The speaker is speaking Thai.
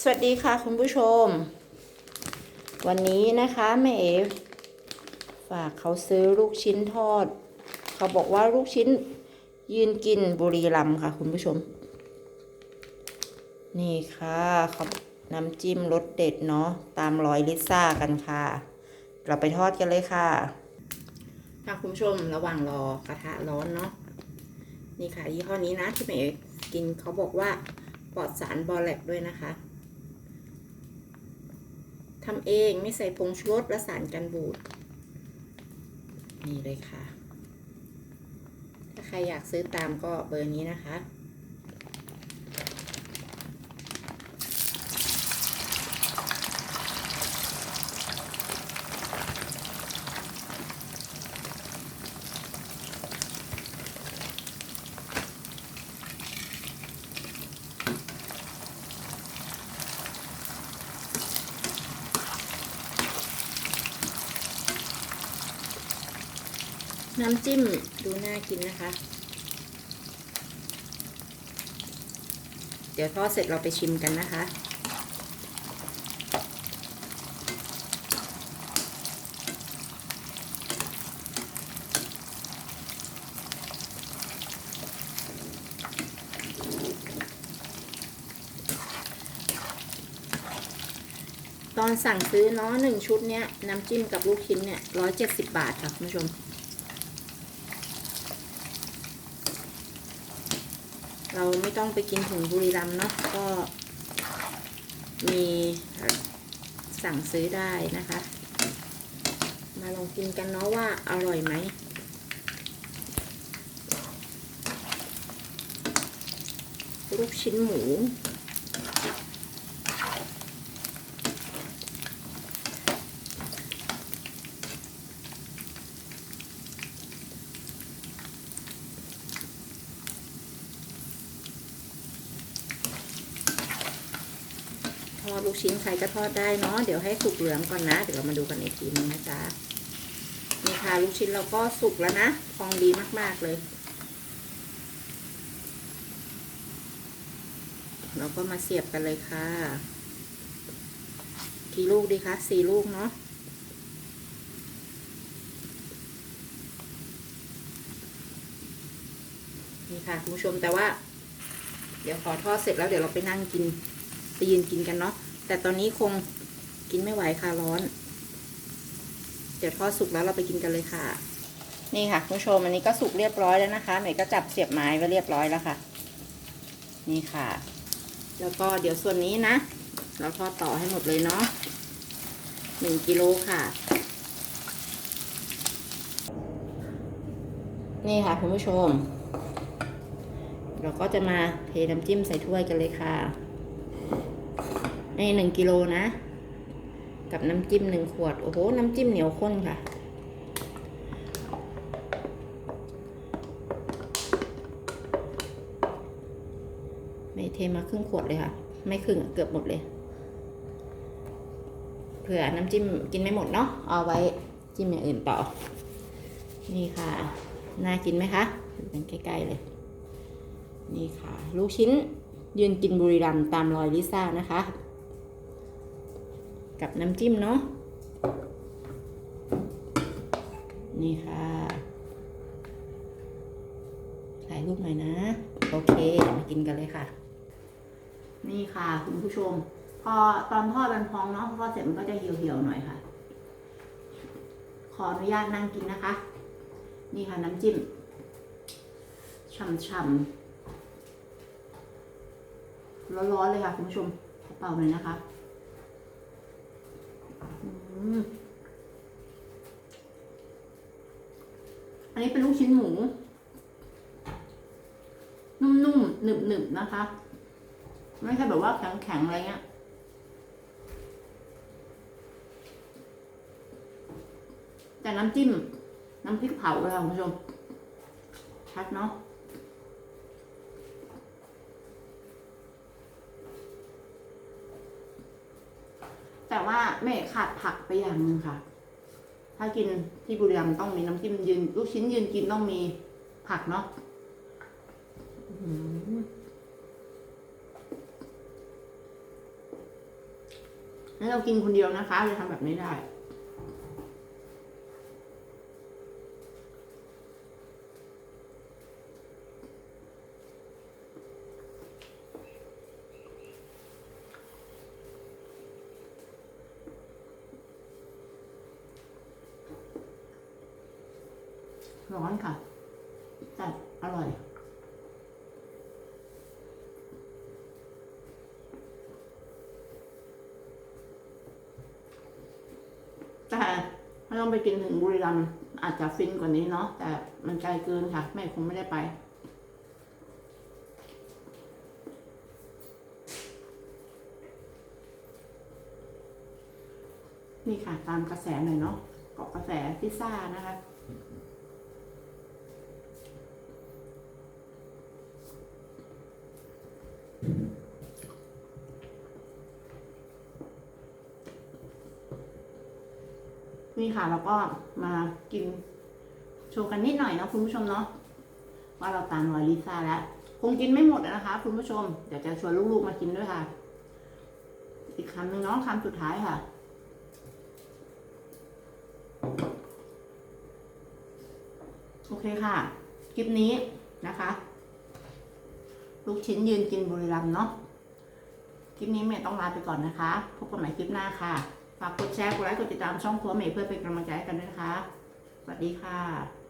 สวัสดีค่ะคุณผู้ชม วันนี้นะคะแม่เอฝากเขาซื้อลูกชิ้นทอด เขาบอกว่าลูกชิ้นยืนกินบุรีรัมค่ะ คุณผู้ชม นี่ค่ะเขาน้ำจิ้มรสเด็ดเนาะตามรอยลิซ่ากันค่ะ เราไปทอดกันเลยค่ะค่ะคุณผู้ชมระหว่างรอกระทะร้อนเนาะนี่ค่ะยี่ห้อนี้นะที่แม่เอกินเขาบอกว่าปลอดสารบอแลกด้วยนะคะ ทำเองไม่ใส่ผงชูรสและสารกันบูด นี่เลยค่ะ ถ้าใครอยากซื้อตามก็เบอร์นี้นะคะ น้ำจิ้มดูน่ากินนะคะ เดี๋ยวทอดเสร็จเราไปชิมกันนะคะ ตอนสั่งซื้อเนาะหนึ่งชุดเนี้ย น้ำจิ้มกับลูกชิ้นเนี่ยร้อยเจ็ดสิบบาทค่ะคุณผู้ชม เราไม่ต้องไปกินถึงบุรีรัมเนาะก็มีสั่งซื้อได้นะคะ มาลองกินกันเนาะว่าอร่อยไหมลูกชิ้นหมู ลูกชิ้นใครก็ทอดได้เนาะเดี๋ยวให้สุกเหลืองก่อนนะ เดี๋ยวเรามาดูกันอีกทีนึงนะจ๊ะนี่ค่ะลูกชิ้นเราก็สุกแล้วนะพองดีมาก ๆเลย เราก็มาเสียบกันเลยค่ะกี่ลูกดีคะสี่ลูกเนาะนี่ค่ะคุณผู้ชมแต่ว่า เดี๋ยวขอทอดเสร็จแล้วเดี๋ยวเราไปนั่งกินไปยืนกินกันเนาะ แต่ตอนนี้คงกินไม่ไหวค่ะร้อน เดี๋ยวทอดสุกแล้วเราไปกินกันเลยค่ะ นี่ค่ะคุณผู้ชมอันนี้ก็สุกเรียบร้อยแล้วนะคะเมย์ก็จับเสียบไม้ไว้เรียบร้อยแล้วค่ะ นี่ค่ะ แล้วก็เดี๋ยวส่วนนี้นะ เราทอดต่อให้หมดเลยเนาะหนึ่งกิโลค่ะ นี่ค่ะคุณผู้ชม เราก็จะมาเทน้ำจิ้มใส่ถ้วยกันเลยค่ะ นี่หนึ่งกิโลนะ กับน้ำจิ้มหนึ่งขวด โอ้โห น้ำจิ้มเหนียวข้นค่ะ ไม่เทมาครึ่งขวดเลยค่ะ ไม่ครึ่งเกือบหมดเลย เผื่อน้ำจิ้มกินไม่หมดเนาะ เอาไว้จิ้มอย่างอื่นต่อ นี่ค่ะ น่ากินไหมคะดูกันใกล้ๆเลย นี่ค่ะ ลูกชิ้นยืนกินบุรีรัมตามรอยลิซ่านะคะ กับน้ำจิ้มเนาะนี่ค่ะ ถ่ายรูปหน่อยนะ โอเคมากินกันเลยค่ะ นี่ค่ะ คุณผู้ชม พอตอนทอดมันพองเนาะทอดเสร็จมันก็จะเหี่ยวๆหน่อยค่ะ ขออนุญาตนั่งกินนะคะ นี่ค่ะน้ำจิ้มช่ำๆร้อนๆเลยค่ะ คุณผู้ชมขอเป่าหน่อยนะคะอืม อันนี้เป็นลูกชิ้นหมู นุ่มๆหนึบๆนะคะ ไม่ใช่แบบว่าแข็งๆอะไรเงี้ยแต่น้ำจิ้ม น้ำพริกเผาเลยค่ะคุณผู้ชมชัดเนาะแต่ว่าไม่ขาดผักไปอย่างนึงค่ะ ถ้ากินที่บุรีรัมย์ต้องมีน้ำจิ้มยืน ลูกชิ้นยืนกินต้องมีผักเนาะอื้อหืองั้นเรากินคนเดียวนะคะจะทำแบบนี้ได้ ร้อนค่ะ แต่อร่อย แต่ถ้าต้องไปกินถึงบุรีรัมย์อาจจะฟินกว่านี้เนาะแต่มันไกลเกินค่ะ แม่คงไม่ได้ไปนี่ค่ะตามกระแสหน่อยเนาะเกาะกระแสพิซซ่านะคะ นี่ค่ะเราก็มากินโชว์กันนิดหน่อยนะคุณผู้ชมเนาะว่าเราตามรอยลิซ่าแล้ว คงกินไม่หมดนะคะ คุณผู้ชมเดี๋ยวจะชวนลูกๆมากินด้วยค่ะ อีกคำหนึ่งเนาะคำสุดท้ายค่ะโอเคค่ะ คลิปนี้นะคะ ลูกชิ้นยืนกินบุรีรัมเนาะคลิปนี้เมย์ต้องลาไปก่อนนะคะ พบกันใหม่คลิปหน้าค่ะ ฝากกดแชร์ กดไลค์ กดติดตามช่องครัวเมย์เพื่อเป็นกำลังใจให้กันด้วยนะคะ สวัสดีค่ะ